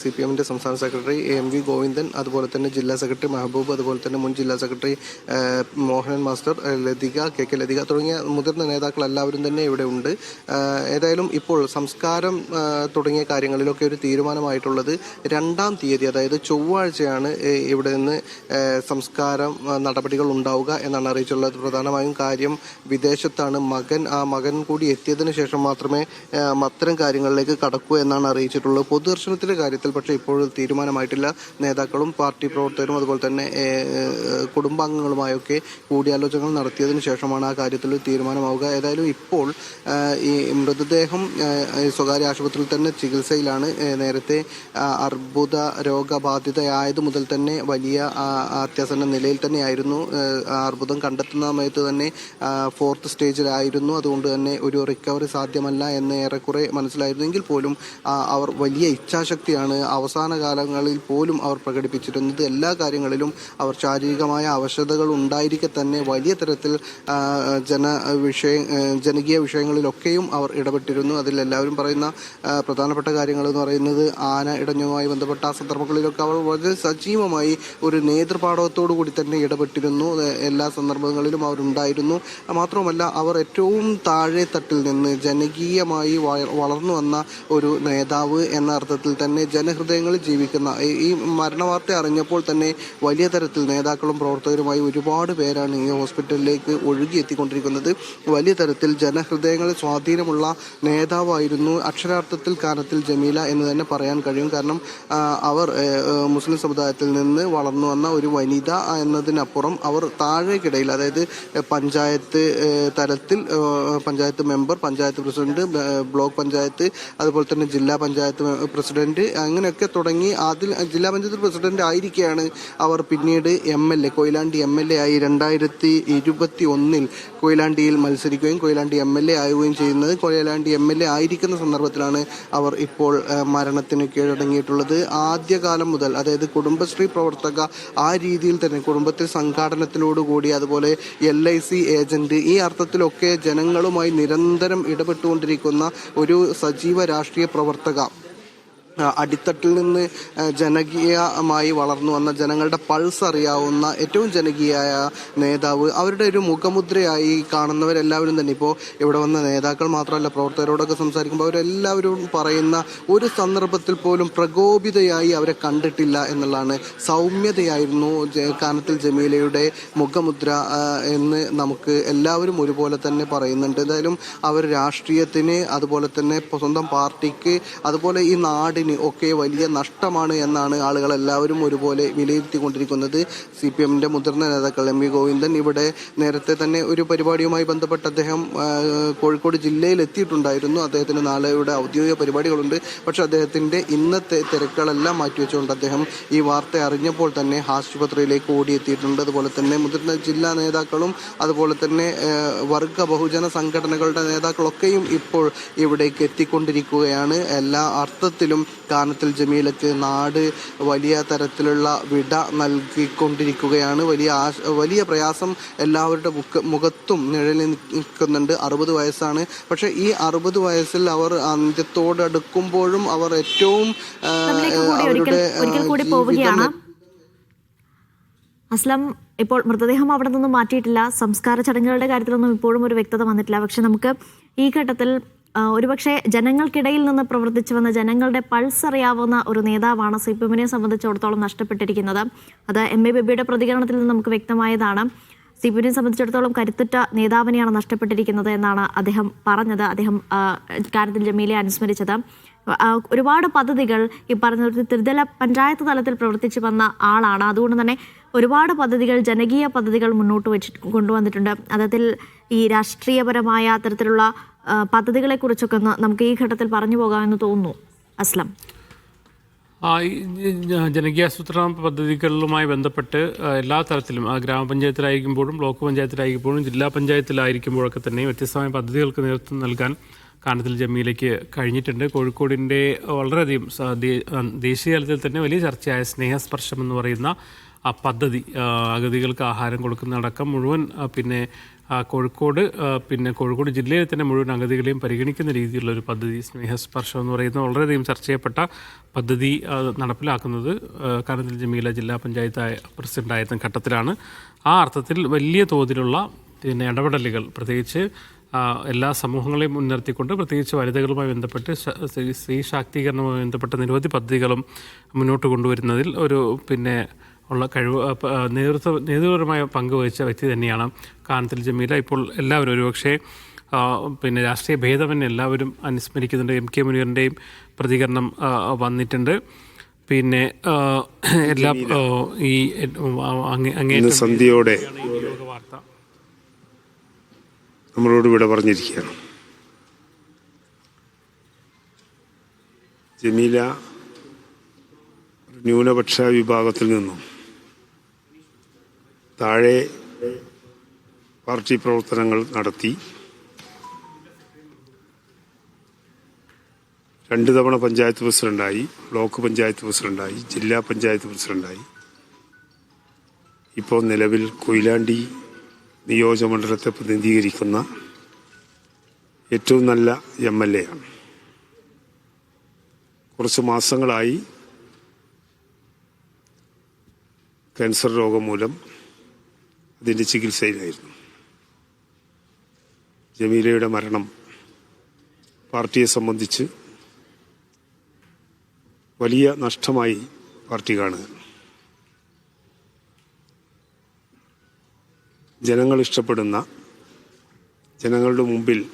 C P എമ്മിന്റെ സംസ്ഥാന secretary M V Govindan അതുപോലെ തന്നെ ജില്ലാ സെക്രട്ടറി മെഹബൂബ് അതുപോലെ തന്നെ മുൻ ജില്ലാ secretary Mohanan master Lathika K K Lathika തുടങ്ങിയ മുതിർന്ന നേതാക്കൾ എല്ലാവരും തന്നെ ഇവിടെ ഉണ്ട്. ഏതായാലും ഇപ്പോൾ സംസ്കാരം തുടങ്ങിയ കാര്യങ്ങളിലൊക്കെ ഒരു തീരുമാനമായിട്ടുള്ളത് രണ്ടാം തീയതി അതായത് ചൊവ്വാഴ്ചയാണ് ഇവിടെ നിന്ന് സംസ്കാരം നടപടികൾ ഉണ്ടാവുക എന്നാണ് അറിയിച്ചുള്ളത് പ്രധാനമായും കാര്യം വിദേശത്താണ്. മകൻ ആ മകൻ കൂടി എത്തിയതിനു ശേഷം മാത്രമേ അത്തരം കാര്യങ്ങളിലേക്ക് കടക്കൂ എന്നാണ് അറിയിച്ചിട്ടുള്ളത്. പൊതുദർശനത്തിന്റെ കാര്യത്തിൽ പക്ഷേ ഇപ്പോഴും തീരുമാനമായിട്ടില്ല. നേതാക്കളും പാർട്ടി പ്രവർത്തകരും അതുപോലെ തന്നെ കുടുംബാംഗങ്ങളുമായൊക്കെ കൂടിയാലോചനകൾ നടത്തിയതിന് ശേഷമാണ് ആ കാര്യത്തിൽ തീരുമാനമാവുക. ഏതായാലും ഇപ്പോൾ ഈ മൃതദേഹം സ്വകാര്യ ആശുപത്രിയിൽ തന്നെ ചികിത്സയിലാണ്. നേരത്തെ അർബുദ രോഗബാധിതയായത് മുതൽ തന്നെ വലിയ അത്യാസന്ന നിലയിൽ തന്നെയായിരുന്നു. അർബുദം കണ്ടെത്തുന്ന സമയത്ത് തന്നെ ഫോർത്ത് സ്റ്റേജിലായിരുന്നു. അതുകൊണ്ട് തന്നെ ഒരു റിക്കവറി സാധ്യമല്ല എന്ന് ഏറെക്കുറെ മനസ്സിലായിരുന്നെങ്കിൽ പോലും അവർ വലിയ ഇച്ഛാശക്തിയാണ് അവസാന കാലങ്ങളിൽ പോലും അവർ പ്രകടിപ്പിച്ചിരുന്നത് എല്ലാ കാര്യങ്ങളിലും അവർ ശാരീരികമായ അവശതകൾ ഉണ്ടായിരിക്കെ തന്നെ വലിയ തരത്തിൽ ജന വിഷയ ജനകീയ വിഷയങ്ങളിലൊക്കെയും അവർ ഇടപെട്ടിരുന്നു. അതിൽ എല്ലാവരും പറയുന്ന പ്രധാനപ്പെട്ട കാര്യങ്ങൾ എന്ന് പറയുന്നത് ആന ഇടഞ്ഞുമായി ബന്ധപ്പെട്ട ആ സന്ദർഭങ്ങളിലൊക്കെ അവർ വളരെ സജീവമായി ഒരു നേതൃപാഠവത്തോടു കൂടി തന്നെ ഇടപെട്ടിരുന്നു. എല്ലാ സന്ദർഭങ്ങളിലും അവരുണ്ടായിരുന്നു മാത്രവുമല്ല അവർ ഏറ്റവും താഴെ തട്ടിൽ നിന്ന് ജനകീയമായി വളർന്നു വന്ന ഒരു നേതാവ് എന്ന അർത്ഥത്തിൽ തന്നെ ജനഹൃദയങ്ങളിൽ ജീവിക്കുന്ന ഈ- മരണവാർത്ത അറിഞ്ഞപ്പോൾ തന്നെ വലിയ തരത്തിൽ നേതാക്കളും പ്രവർത്തകരുമായി ഒരുപാട് പേരാണ് ഈ ഹോസ്പിറ്റലിലേക്ക് ഒഴുകി എത്തിക്കൊണ്ടിരിക്കുന്നത് വലിയ തരത്തിൽ ജനഹൃദയങ്ങളിൽ സ്വാധീനമുള്ള നേതാവായിരുന്നു അക്ഷരാർത്ഥത്തിൽ കാനത്തിൽ ജമീല എന്ന് തന്നെ പറയാൻ കഴിയും. കാരണം അവർ മുസ്ലിം സമുദായത്തിൽ നിന്ന് വളർന്നു വന്ന ഒരു വനിത എന്നതിനപ്പുറം അവർ താഴേക്കിടയിൽ അതായത് പഞ്ചായത്ത് തലത്തിൽ panchayat member panchayat president block panchayat അതുപോലെ തന്നെ ജില്ലാ പഞ്ചായത്ത് പ്രസിഡന്റ് പ്രസിഡന്റ് അങ്ങനെയൊക്കെ തുടങ്ങി അതിൽ ജില്ലാ പഞ്ചായത്ത് പ്രസിഡന്റ് ആയിരിക്കെയാണ് അവർ പിന്നീട് M L A Koyilandy M L A ആയി രണ്ടായിരത്തി ഇരുപത്തി ഒന്നിൽ കൊയിലാണ്ടിയിൽ മത്സരിക്കുകയും കൊയിലാണ്ടി എം എൽ എ ആവുകയും ചെയ്യുന്നത്. കൊയിലാണ്ടി എം എൽ എ ആയിരിക്കുന്ന സന്ദർഭത്തിലാണ് അവർ ഇപ്പോൾ മരണത്തിന് കീഴടങ്ങിയിട്ടുള്ളത്. ആദ്യകാലം മുതൽ അതായത് കുടുംബശ്രീ പ്രവർത്തക ആ രീതിയിൽ തന്നെ കുടുംബത്തിൽ സംഘാടനത്തിനോടുകൂടി അതുപോലെ എൽ ഐ സി ഏജന്റ് ഈ അർത്ഥത്തിലൊക്കെ ജനങ്ങളുമായി നിരന്തരം ഇടപെട്ടുകൊണ്ടിരിക്കുന്ന ഒരു സജീവ രാഷ്ട്രീയ പ്രവർത്തക അടിത്തട്ടിൽ നിന്ന് ജനകീയമായി വളർന്നു വന്ന ജനങ്ങളുടെ പൾസ് അറിയാവുന്ന ഏറ്റവും ജനകീയായ നേതാവ് അവരുടെ ഒരു മുഖമുദ്രയായി കാണുന്നവരെല്ലാവരും തന്നെ. ഇപ്പോൾ ഇവിടെ വന്ന നേതാക്കൾ മാത്രമല്ല പ്രവർത്തകരോടൊക്കെ സംസാരിക്കുമ്പോൾ അവരെല്ലാവരും പറയുന്ന ഒരു സന്ദർഭത്തിൽ പോലും പ്രകോപിതയായി അവരെ കണ്ടിട്ടില്ല എന്നുള്ളതാണ് സൗമ്യതയായിരുന്നു കാനത്തിൽ ജമീലയുടെ മുഖമുദ്ര എന്ന് നമുക്ക് എല്ലാവരും ഒരുപോലെ തന്നെ പറയുന്നുണ്ട്. എന്തായാലും അവർ രാഷ്ട്രീയത്തിന് അതുപോലെ തന്നെ സ്വന്തം പാർട്ടിക്ക് അതുപോലെ ഈ നാടിന് ഒക്കെ വലിയ നഷ്ടമാണ് എന്നാണ് ആളുകൾ എല്ലാവരും ഒരുപോലെ വിലയിരുത്തിക്കൊണ്ടിരിക്കുന്നത്. സി പി എമ്മിന്റെ മുതിർന്ന നേതാക്കൾ എം വി ഗോവിന്ദൻ ഇവിടെ നേരത്തെ തന്നെ ഒരു പരിപാടിയുമായി ബന്ധപ്പെട്ട് അദ്ദേഹം കോഴിക്കോട് ജില്ലയിൽ എത്തിയിട്ടുണ്ടായിരുന്നു അദ്ദേഹത്തിന് നാളെ ഇവിടെ ഔദ്യോഗിക പരിപാടികളുണ്ട്. പക്ഷെ അദ്ദേഹത്തിന്റെ ഇന്നത്തെ തിരക്കുകളെല്ലാം മാറ്റിവെച്ചുകൊണ്ട് അദ്ദേഹം ഈ വാർത്ത അറിഞ്ഞപ്പോൾ തന്നെ ആശുപത്രിയിലേക്ക് ഓടിയെത്തിയിട്ടുണ്ട്. അതുപോലെ തന്നെ മുതിർന്ന ജില്ലാ നേതാക്കളും അതുപോലെ തന്നെ വർഗ ബഹുജന സംഘടനകളുടെ നേതാക്കളൊക്കെയും ഇപ്പോൾ ഇവിടേക്ക് എത്തിക്കൊണ്ടിരിക്കുകയാണ്. എല്ലാ അർത്ഥത്തിലും കാനത്തിൽ ജമീലക്ക് നാട് വലിയ തരത്തിലുള്ള വിട നൽകിക്കൊണ്ടിരിക്കുകയാണ്. വലിയ വലിയ പ്രയാസം എല്ലാവരുടെ മുഖ മുഖത്തും നിഴലിൽ നിൽക്കുന്നുണ്ട്. അറുപത് വയസ്സാണ്. പക്ഷേ ഈ അറുപത് വയസ്സിൽ അവർ അന്ത്യത്തോടടുക്കുമ്പോഴും അവർ ഏറ്റവും അവരുടെ ജീവിതം അസ്ലം ഇപ്പോൾ മൃതദേഹം അവിടെ നിന്നും മാറ്റിയിട്ടില്ല. സംസ്കാര ചടങ്ങുകളുടെ കാര്യത്തിലൊന്നും ഇപ്പോഴും ഒരു വ്യക്തത വന്നിട്ടില്ല. പക്ഷെ നമുക്ക് ഈ ഘട്ടത്തിൽ ഒരുപക്ഷെ ജനങ്ങൾക്കിടയിൽ നിന്ന് പ്രവർത്തിച്ചു വന്ന ജനങ്ങളുടെ പൾസ് അറിയാവുന്ന ഒരു നേതാവാണ് സി പി എമ്മിനെ സംബന്ധിച്ചിടത്തോളം നഷ്ടപ്പെട്ടിരിക്കുന്നത്. അത് എം എ ബേബിയുടെ പ്രതികരണത്തിൽ നിന്ന് നമുക്ക് വ്യക്തമായതാണ്. സി പി എമ്മിനെ സംബന്ധിച്ചിടത്തോളം കരുത്തുറ്റ നേതാവിനെയാണ് നഷ്ടപ്പെട്ടിരിക്കുന്നത് എന്നാണ് അദ്ദേഹം പറഞ്ഞത്. അദ്ദേഹം കാര്യത്തിൽ ജമീലെ അനുസ്മരിച്ചത്. ഒരുപാട് പദ്ധതികൾ ഈ പറഞ്ഞ ത്രിതല പഞ്ചായത്ത് തലത്തിൽ പ്രവർത്തിച്ചു വന്ന ആളാണ്. അതുകൊണ്ട് തന്നെ ഒരുപാട് പദ്ധതികൾ ജനകീയ പദ്ധതികൾ മുന്നോട്ട് വെച്ച് കൊണ്ടുവന്നിട്ടുണ്ട്. അതിൽ ഈ രാഷ്ട്രീയപരമായ തരത്തിലുള്ള ആ, പദ്ധതികളെക്കുറിച്ചൊക്കെ ഒന്ന് നമുക്ക് ഈ ഘട്ടത്തിൽ പറഞ്ഞു പോകാമെന്ന് തോന്നുന്നു. അസ്ലം. ആ, ജനകീയാസൂത്രണ പദ്ധതികളുമായി ബന്ധപ്പെട്ട് എല്ലാ തരത്തിലും ഗ്രാമപഞ്ചായത്തിലായിരിക്കുമ്പോഴും ബ്ലോക്ക് പഞ്ചായത്തിലായിരിക്കുമ്പോഴും ജില്ലാ പഞ്ചായത്തിലായിരിക്കുമ്പോഴൊക്കെ തന്നെ വ്യത്യസ്തമായ പദ്ധതികൾക്ക് നേതൃത്വം നൽകാൻ കാനത്തിൽ ജമ്മിയിലേക്ക് കഴിഞ്ഞിട്ടുണ്ട്. കോഴിക്കോടിന്റെ വളരെയധികം ദേശീയ തലത്തിൽ തന്നെ വലിയ ചർച്ചയായ സ്നേഹസ്പർശം എന്ന് പറയുന്ന ആ പദ്ധതി അഗതികൾക്ക് ആഹാരം കൊടുക്കുന്നതടക്കം മുഴുവൻ പിന്നെ കോഴിക്കോട് പിന്നെ കോഴിക്കോട് ജില്ലയിലെ തന്നെ മുഴുവൻ അഗതികളെയും പരിഗണിക്കുന്ന രീതിയിലുള്ള ഒരു പദ്ധതി സ്നേഹസ്പർശം എന്ന് പറയുന്ന വളരെയധികം ചർച്ച ചെയ്യപ്പെട്ട പദ്ധതി നടപ്പിലാക്കുന്നത് കാരണത്തിൽ ജമീല ജില്ലാ പഞ്ചായത്ത് പ്രസിഡന്റായിരുന്ന ഘട്ടത്തിലാണ്. ആ അർത്ഥത്തിൽ വലിയ തോതിലുള്ള പിന്നെ ഇടപെടലുകൾ പ്രത്യേകിച്ച് എല്ലാ സമൂഹങ്ങളെയും മുൻനിർത്തിക്കൊണ്ട് പ്രത്യേകിച്ച് വനിതകളുമായി ബന്ധപ്പെട്ട് സ്ത്രീ ശാക്തീകരണവുമായി ബന്ധപ്പെട്ട നിരവധി പദ്ധതികളും മുന്നോട്ട് കൊണ്ടുവരുന്നതിൽ ഒരു പിന്നെ ഉള്ള കഴിവ് നേതൃത്വ നേതൃപരമായ പങ്ക് വഹിച്ച വ്യക്തി തന്നെയാണ് കാനത്തിൽ ജമീല. ഇപ്പോൾ എല്ലാവരും ഒരുപക്ഷേ പിന്നെ രാഷ്ട്രീയ ഭേദമെന്നെ എല്ലാവരും അനുസ്മരിക്കുന്നുണ്ട്. എം കെ മുനീറിന്റെയും പ്രതികരണം വന്നിട്ടുണ്ട്. പിന്നെ എല്ലാ ഈ സന്ധ്യയോടെ വാർത്ത നമ്മളോട് വിട പറഞ്ഞിരിക്കുകയാണ്. ജമീല ന്യൂനപക്ഷ വിഭാഗത്തിൽ നിന്നും താഴെ പാർട്ടി പ്രവർത്തനങ്ങൾ നടത്തി. രണ്ട് തവണ പഞ്ചായത്ത് പ്രസിഡന്റായി ബ്ലോക്ക് പഞ്ചായത്ത് പ്രസിഡന്റായി ജില്ലാ പഞ്ചായത്ത് പ്രസിഡന്റായി. ഇപ്പോൾ നിലവിൽ കൊയിലാണ്ടി നിയോജകമണ്ഡലത്തെ പ്രതിനിധീകരിക്കുന്ന ഏറ്റവും നല്ല എം എൽ എ ആണ്. കുറച്ച് മാസങ്ങളായി ക്യാൻസർ രോഗം മൂലം അതിന്റെ ചികിത്സയിലായിരുന്നു. ജമീലയുടെ മരണം പാർട്ടിയെ സംബന്ധിച്ച് വലിയ നഷ്ടമായി പാർട്ടി കാണുക. ജനങ്ങൾ ഇഷ്ടപ്പെടുന്ന ജനങ്ങളുടെ മുമ്പിൽ